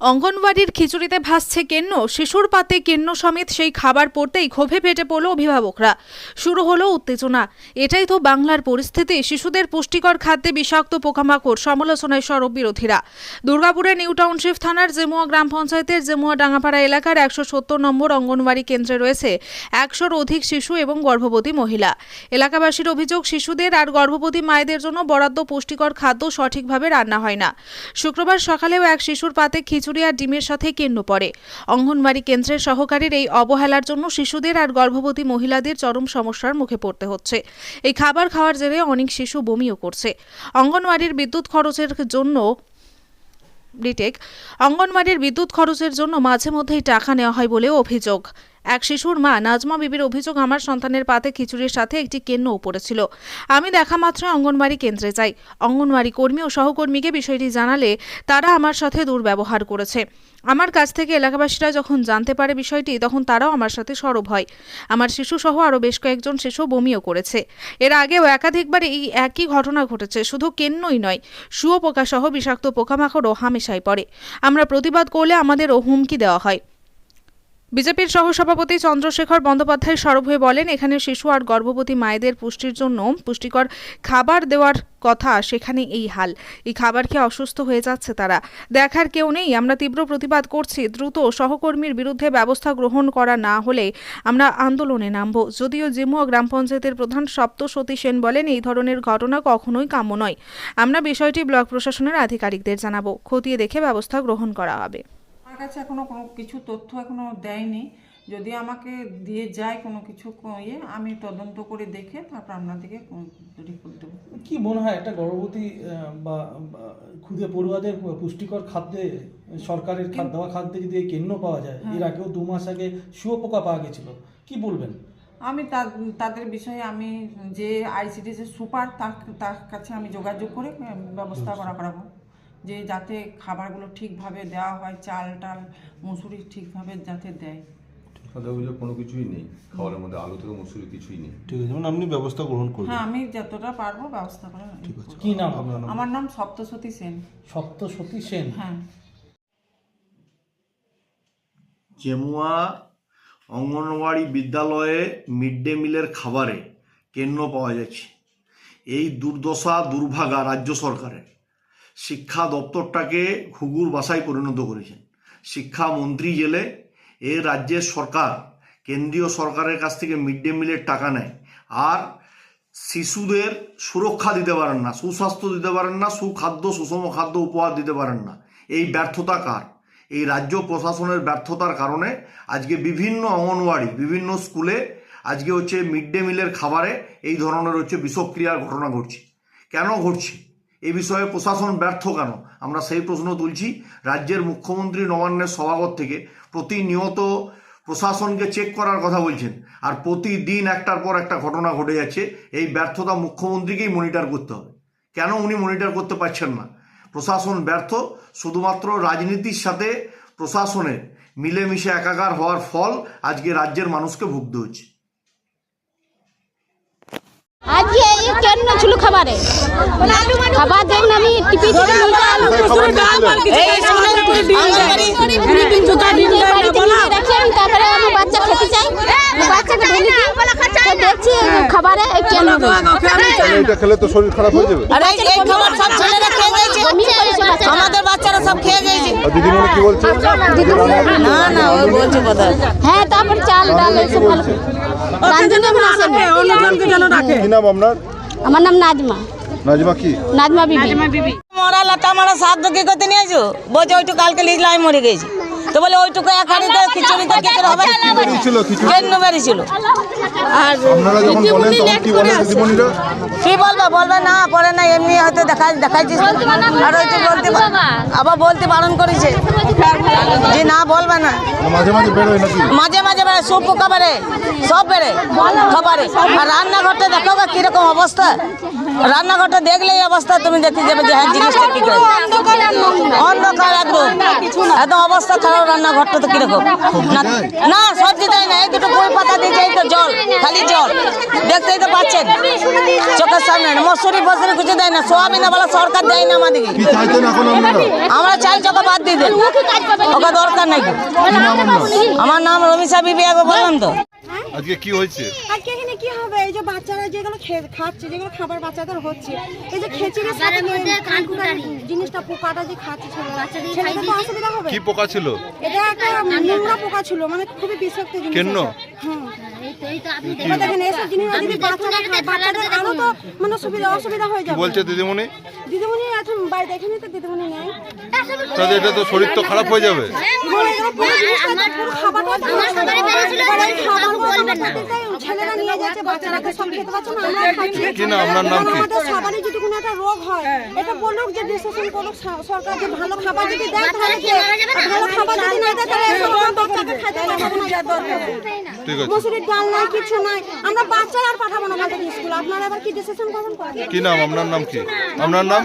অঙ্গনওয়াড়ির খিচুড়িতে ভাসছে কেন্ন, শিশুর পাতে কেন্ন সমেত সেই খাবার পড়তেই ক্ষোভে ফেটে পড়ল অভিভাবকরা। শুরু হলো উত্তেজনা। এটাই তো বাংলার পরিস্থিতি। শিশুদের পুষ্টিকর খাদ্যে বিষাক্ত পোকামাকড় সমালোচনায় সরব বিরোধীরা। দুর্গাপুরের নিউ টাউনশিপ থানার জেমুয়া গ্রাম পঞ্চায়েতের জেমুয়া ডাঙ্গাপাড়া এলাকার একশো সত্তর নম্বর অঙ্গনওয়াড়ি কেন্দ্রে রয়েছে একশোর অধিক শিশু এবং গর্ভবতী মহিলা। এলাকাবাসীর অভিযোগ, শিশুদের আর গর্ভবতী মায়েদের জন্য বরাদ্দ পুষ্টিকর খাদ্য সঠিকভাবে রান্না হয় না। শুক্রবার সকালেও এক শিশুর পাতে খিচুড়ি আর ডিমের সাথে কেন্ন পড়ে। অঙ্গনবাড়ি কেন্দ্রের সহকারীর এই অবহেলার জন্য শিশুদের আর গর্ভবতী মহিলাদের চরম সমস্যার মুখে পড়তে হচ্ছে। এই খাবার খাওয়ার জেরে অনেক শিশু বমিও করছে। অঙ্গনওয়াড়ির বিদ্যুৎ খরচের জন্য ব্রিটেক অঙ্গনওয়াড়ির বিদ্যুৎ খরচের জন্য মাঝে মধ্যেই টাকা নেওয়া হয় বলেও অভিযোগ। এক শিশুর মা নাজমা বিবির অভিযোগ, আমার সন্তানের পাতে খিচুড়ির সাথে একটি কেন্নও পড়েছিল আমি দেখা মাত্র অঙ্গনওয়াড়ি কেন্দ্রে যাই। অঙ্গনওয়াড়ি কর্মী ও সহকর্মীকে বিষয়টি জানালে তারা আমার সাথে দুর্ব্যবহার করেছে। আমার কাছ থেকে এলাকাবাসীরা যখন জানতে পারে বিষয়টি, তখন তারাও আমার সাথে সরব হয়। আমার শিশুসহ আরও বেশ কয়েকজন শিশু বমিও করেছে। এর আগেও একাধিকবার এই একই ঘটনা ঘটেছে। শুধু কেন্নই নয় শুয়োপোকা সহ বিষাক্ত পোকামাকড়ও হামেশাই পড়ে। আমরা প্রতিবাদ করলে আমাদেরও হুমকি দেওয়া হয়। বিজেপির সহসভাপতি চন্দ্রশেখর বন্দ্যোপাধ্যায় সরব হয়ে বলেন, এখানে শিশু আর গর্ভবতী মায়েদের পুষ্টির জন্য পুষ্টিকর খাবার দেওয়ার কথা সেখানে এই হাল। এই খাবার খেয়ে অসুস্থ হয়ে যাচ্ছে তারা। দেখার কেউ নেই। আমরা তীব্র প্রতিবাদ করছি। দ্রুত সহকর্মীর বিরুদ্ধে ব্যবস্থা গ্রহণ করা না হলে আমরা আন্দোলনে নামব। যদিও জিমুয়া গ্রাম পঞ্চায়েতের প্রধান সপ্তসতী সেন বলেন, এই ধরনের ঘটনা কখনোই কাম্য নয়। আমরা বিষয়টি ব্লক প্রশাসনের আধিকারিকদের জানাব। খতিয়ে দেখে ব্যবস্থা গ্রহণ করা হবে। আমার কাছে এখনও কোনো কিছু তথ্য এখনও দেয়নি। যদি আমাকে দিয়ে যায় কোনো কিছু ইয়ে আমি তদন্ত করে দেখে তারপর আপনাদেরকে রিপোর্ট দেবো। কি মনে হয় একটা গর্ভবতী বা ক্ষুদে পড়ুয়াদের পুষ্টিকর খাদ্যে সরকারের খাদ্য দেওয়া খাদ্যে যদি এই কেন্ন পাওয়া যায় এর আগেও দু মাস আগে শুয়োপোকা পাওয়া গেছিল কি বলবেন? আমি তাদের বিষয়ে আমি যে আইসিডিএস সুপার তার তার কাছে আমি যোগাযোগ করে ব্যবস্থা করা করাবো। যে যাতে খাবারগুলো ঠিকভাবে দেওয়া হয় চাল টাল মুসুরি ঠিকভাবে যাতে দেয়। কোনো কিছুই নেই খাবারের মধ্যে আলু থেকে মুসুরি কিছুই নেই। ঠিক আছে মানে আপনি ব্যবস্থা গ্রহণ করবেন। হ্যাঁ আমি যতটা পারব ব্যবস্থা করে কি নাম আপনার? নাম আমার নাম সপ্তসতী সেন। সপ্তসতী সেন? হ্যাঁ। জেমুয়া অঙ্গনওয়াড়ি বিদ্যালয়ে মিড ডে মিলের খাবারে কেন্দ্র পাওয়া যাচ্ছে। এই দুর্দশা দুর্ভাগা রাজ্য সরকারের। শিক্ষা দপ্তরটাকে ঘুঘুর বাসায় পরিণত করেছেন। শিক্ষামন্ত্রী জেলে এ রাজ্যের সরকার, কেন্দ্রীয় সরকারের কাছ থেকে মিড ডে মিলের টাকা নেয় আর শিশুদের সুরক্ষা দিতে পারেন না, সুস্বাস্থ্য দিতে পারেন না, সুখাদ্য, সুষম খাদ্য উপহার দিতে পারেন না। এই ব্যর্থতা কার? এই রাজ্য প্রশাসনের ব্যর্থতার কারণে আজকে বিভিন্ন অঙ্গনওয়াড়ি, বিভিন্ন স্কুলে আজকে হচ্ছে মিড ডে মিলের খাবারে এই ধরনের হচ্ছে বিষক্রিয়ার ঘটনা ঘটছে। কেন ঘটছে? এই বিষয়ে প্রশাসন ব্যর্থ কেন? আমরা সেই প্রশ্ন তুলছি। রাজ্যের মুখ্যমন্ত্রী নবান্নের সভাগত থেকে প্রতিনিয়ত প্রশাসনকে চেক করার কথা বলছেন। আর প্রতিদিন একটার পর একটা ঘটনা ঘটে যাচ্ছে। এই ব্যর্থতা মুখ্যমন্ত্রীকেই মনিটর করতে হবে। কেন উনি মনিটর করতে পারছেন না? প্রশাসন ব্যর্থ। শুধুমাত্র রাজনীতির সাথে প্রশাসনের মিলেমিশে একাকার হওয়ার ফল আজকে রাজ্যের মানুষকে ভুগতে হচ্ছে। আজকে এই কেন ছিল খাবারে? খাবার দেখুন আমি টিপি টিপি নিতে আলু ডাল এই ডিম তারপরে আমার বাচ্চা খেতে চাই। বাচ্চাকে ঢেলে দিই তো দেখছি খাবারে কেন? এটা খেলে তো শরীর খারাপ হয়ে যাবে। আরে এই খাবার সব ছেলেরা খেয়ে বাচ্চাটা। আমাদের বাচ্চারা সব খেয়ে গেছে। আর দিদিমণি কি বলছে? না না ওই বলছে। কথা হ্যাঁ তারপরে চাল ডাল এসব ভালো। কি নাম আপনার? আমার নাম নাজমা। নাজমা কি? নাজমা বিবি। মরা লাটা মারা শাক কি করতে নিয়ে আসো বলছে ওইটুকু কালকে লিখলে আমি মরে গেছি। তো বলে ওইটুকু এক হাড়িতে খিচুড়িতে করে হবে খিচুড়ি কেন আর আপনারা যখন বলেন তখন কি বলেন দিদিমণিরা? কি বলবে বলবে না পরে না এমনি হয়তো দেখা দেখাইছিস। আর ওইটু বলতে আবার বলতে বারণ করেছে। যে না বলবে না। মাঝে মাঝে বেরোয় নাকি? মাঝে মাঝে বেড়ে সব পোকা বেড়ে সব বেড়ে খাবারে। আর রান্নাঘরটা দেখো বা কীরকম অবস্থা। রান্নাঘরটা দেখলেই অবস্থা তুমি দেখতে যাবে যে হ্যাঁ জিনিসটা কি করে। অন্ধকার একদম। একদম অবস্থা খারাপ। রান্নাঘরটা তো কীরকম? না না সবজি দেয় না এই দুটো বই পাতা দিয়েছে এই তো জল খালি জল। দেখতেই তো পাচ্ছেন। চোখের সামনে মশুরি ফসুরি কিছু দেয় না সোয়াবিন বলা সরকার দেয় না আমাদেরকে। আমরা চাই চোখে বাদ দিয়ে দেন। ওকে দরকার নাকি? আমার নাম রমিশা বিবি আগে বললাম তো। আজকে কি হয়েছে? আজকে এখানে কি হবে? এই যে বাচ্চারা যেগুলো খাচ্ছে যেগুলো খাবার বাচ্চাদের হচ্ছে এই যে সাথে জিনিসটা পোকাটা যে খাচ্ছে ছেলেরা ছেলেদের তো অসুবিধা হবে। কি পোকা ছিল? এটা একটা নোংরা পোকা ছিল মানে খুবই বিষাক্ত জিনিস কেন? হ্যাঁ মানে সুবিধা অসুবিধা হয়ে যাবে। বলছে দিদিমণি? দিদিমণি এখন বাড়িতে এখানে তো দিদিমণি নেই। তাহলে এটা তো শরীর তো খারাপ হয়ে যাবে। ছেলেরা নিয়ে যাচ্ছে বাচ্চারা তো সব খেতে পারছে না আমরা খাচ্ছি। কি না আপনার নাম কি? আমাদের সবারই যদি কোনো একটা রোগ হয় এটা বলুক যে ডিসিশন করুক সরকার যে ভালো খাবার যদি দেয় তাহলে কি আর ভালো খাবার যদি না দেয় তাহলে আমার বাচ্চাকে খাইতে পারবে না। ঠিক আছে। মসুরির ডাল নাই কিছু নাই আমরা বাচ্চারা আর পাঠাবো না আমাদের স্কুল। আপনারা এবার কি ডিসিশন করেন কি নাম আপনার নাম কি? আপনার নাম?